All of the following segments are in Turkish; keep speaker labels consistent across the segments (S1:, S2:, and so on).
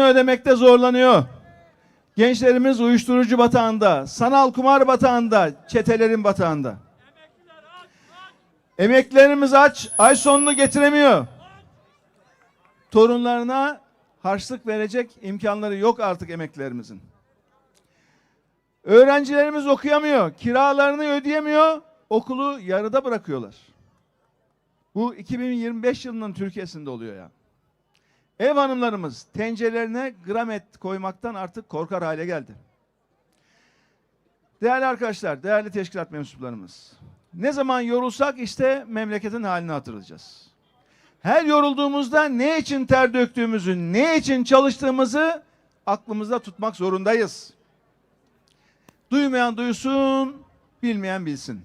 S1: ödemekte zorlanıyor. Gençlerimiz uyuşturucu batağında, sanal kumar batağında, çetelerin batağında. Emeklilerimiz aç, ay sonunu getiremiyor. Torunlarına harçlık verecek imkanları yok artık emeklilerimizin. Öğrencilerimiz okuyamıyor, kiralarını ödeyemiyor, okulu yarıda bırakıyorlar. Bu 2025 yılının Türkiye'sinde oluyor ya. Ev hanımlarımız tencerelerine gram et koymaktan artık korkar hale geldi. Değerli arkadaşlar, değerli teşkilat mensuplarımız. Ne zaman yorulsak işte memleketin halini hatırlayacağız. Her yorulduğumuzda ne için ter döktüğümüzü, ne için çalıştığımızı aklımızda tutmak zorundayız. Duymayan duysun, bilmeyen bilsin.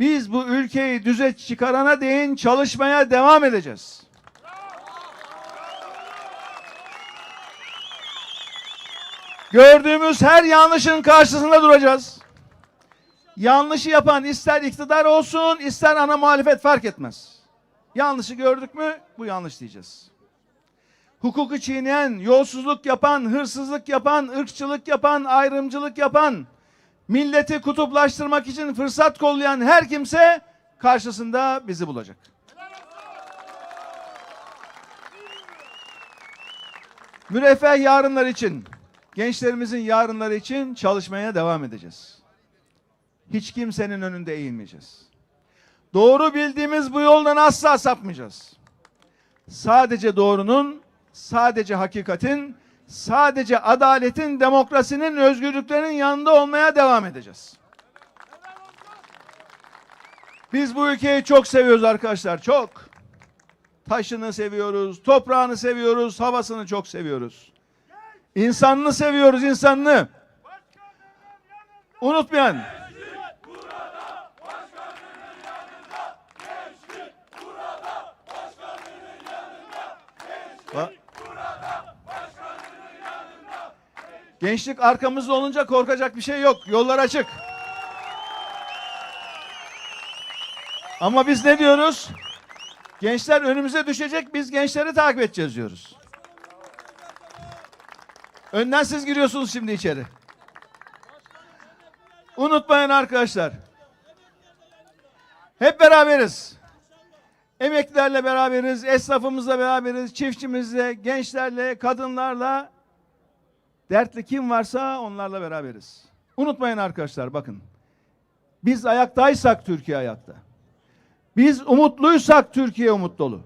S1: Biz bu ülkeyi düze çıkarana değin çalışmaya devam edeceğiz. Gördüğümüz her yanlışın karşısında duracağız. Yanlışı yapan ister iktidar olsun, ister ana muhalefet fark etmez. Yanlışı gördük mü bu yanlış diyeceğiz. Hukuku çiğneyen, yolsuzluk yapan, hırsızlık yapan, ırkçılık yapan, ayrımcılık yapan, milleti kutuplaştırmak için fırsat kollayan her kimse karşısında bizi bulacak. Müreffeh yarınlar için, gençlerimizin yarınları için çalışmaya devam edeceğiz. Hiç kimsenin önünde eğilmeyeceğiz. Doğru bildiğimiz bu yoldan asla sapmayacağız. Sadece doğrunun, sadece hakikatin, sadece adaletin, demokrasinin, özgürlüklerin yanında olmaya devam edeceğiz. Biz bu ülkeyi çok seviyoruz arkadaşlar, çok. Taşını seviyoruz, toprağını seviyoruz, havasını çok seviyoruz. İnsanını seviyoruz, insanını. Unutmayın. Ba- Gençlik arkamızda olunca korkacak bir şey yok. Yollar açık. Ama biz ne diyoruz? Gençler önümüze düşecek, biz gençleri takip edeceğiz diyoruz. Önden siz giriyorsunuz şimdi içeri. Unutmayın arkadaşlar. Hep beraberiz. Emeklilerle beraberiz, esnafımızla beraberiz, çiftçimizle, gençlerle, kadınlarla, dertli kim varsa onlarla beraberiz. Unutmayın arkadaşlar bakın. Biz ayaktaysak Türkiye ayakta. Biz umutluysak Türkiye umut dolu.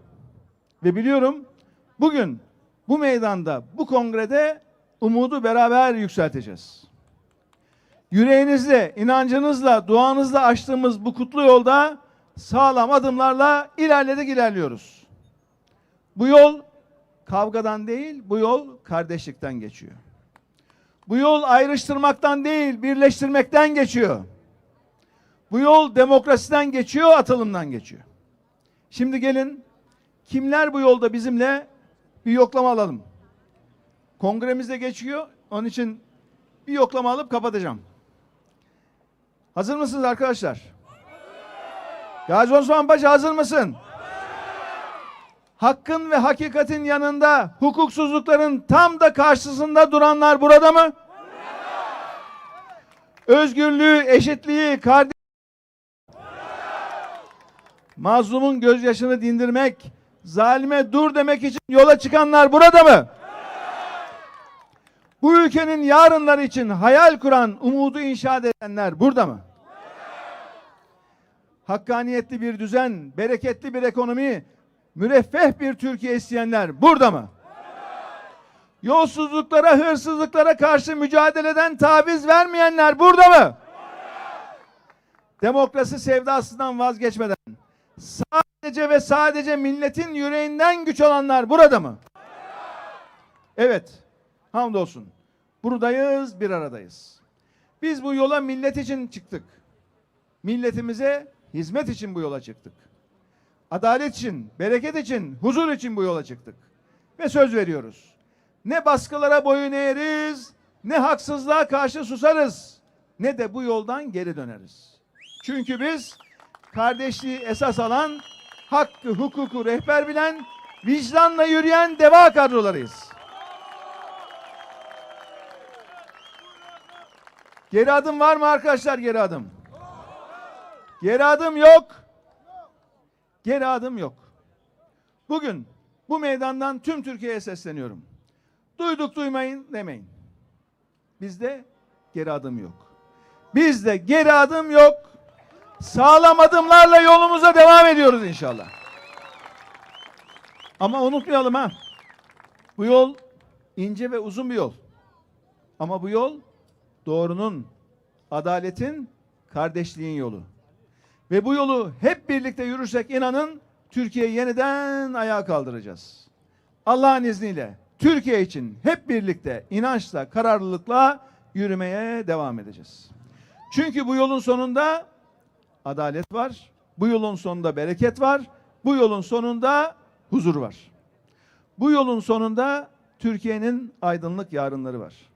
S1: Ve biliyorum bugün bu meydanda, bu kongrede umudu beraber yükselteceğiz. Yüreğinizle, inancınızla, duanızla açtığımız bu kutlu yolda sağlam adımlarla ilerledik ilerliyoruz. Bu yol kavgadan değil, bu yol kardeşlikten geçiyor. Bu yol ayrıştırmaktan değil, birleştirmekten geçiyor. Bu yol demokrasiden geçiyor, atılımdan geçiyor. Şimdi gelin kimler bu yolda bizimle bir yoklama alalım. Kongremizde geçiyor. Onun için bir yoklama alıp kapatacağım. Hazır mısınız arkadaşlar? Gazi Osman Paşa hazır mısın? Hakkın ve hakikatin yanında hukuksuzlukların tam da karşısında duranlar burada mı? Özgürlüğü, eşitliği, kardeş Mazlumun gözyaşını dindirmek, zalime dur demek için yola çıkanlar burada mı? Bu ülkenin yarınları için hayal kuran, umudu inşa edenler burada mı? Hakkaniyetli bir düzen, bereketli bir ekonomi, müreffeh bir Türkiye isteyenler burada mı? Yolsuzluklara, hırsızlıklara karşı mücadeleden taviz vermeyenler burada mı? Demokrasi sevdasından vazgeçmeden sadece ve sadece milletin yüreğinden güç alanlar burada mı? Evet. Hamdolsun. Buradayız, bir aradayız. Biz bu yola millet için çıktık. Milletimize hizmet için bu yola çıktık. Adalet için, bereket için, huzur için bu yola çıktık. Ve söz veriyoruz. Ne baskılara boyun eğeriz, ne haksızlığa karşı susarız, ne de bu yoldan geri döneriz. Çünkü biz kardeşliği esas alan, hakkı, hukuku rehber bilen, vicdanla yürüyen deva kadrolarıyız. Geri adım var mı arkadaşlar geri adım? Geri adım yok. Geri adım yok. Bugün bu meydandan tüm Türkiye'ye sesleniyorum. Duyduk duymayın demeyin. Bizde geri adım yok. Bizde geri adım yok. Sağlam adımlarla yolumuza devam ediyoruz inşallah. Ama unutmayalım ha. Bu yol ince ve uzun bir yol. Ama bu yol doğrunun, adaletin, kardeşliğin yolu. Ve bu yolu hep birlikte yürürsek inanın Türkiye'yi yeniden ayağa kaldıracağız. Allah'ın izniyle Türkiye için hep birlikte inançla, kararlılıkla yürümeye devam edeceğiz. Çünkü bu yolun sonunda adalet var. Bu yolun sonunda bereket var. Bu yolun sonunda huzur var. Bu yolun sonunda Türkiye'nin aydınlık yarınları var.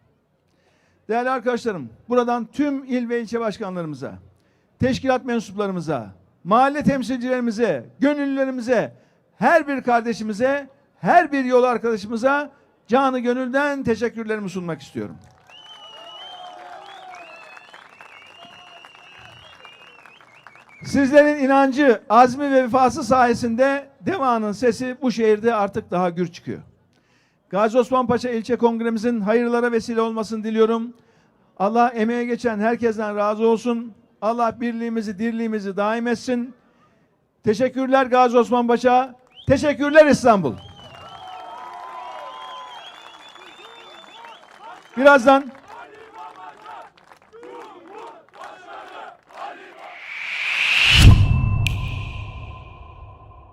S1: Değerli arkadaşlarım, buradan tüm il ve ilçe başkanlarımıza, teşkilat mensuplarımıza, mahalle temsilcilerimize, gönüllülerimize, her bir kardeşimize, her bir yol arkadaşımıza canı gönülden teşekkürlerimi sunmak istiyorum. Sizlerin inancı, azmi ve vefası sayesinde Deva'nın sesi bu şehirde artık daha gür çıkıyor. Gazi Osman Paşa İlçe Kongremizin hayırlara vesile olmasını diliyorum. Allah emeğe geçen herkesten razı olsun. Allah birliğimizi, dirliğimizi daim etsin. Teşekkürler Gazi Osman Paşa. Teşekkürler İstanbul. Birazdan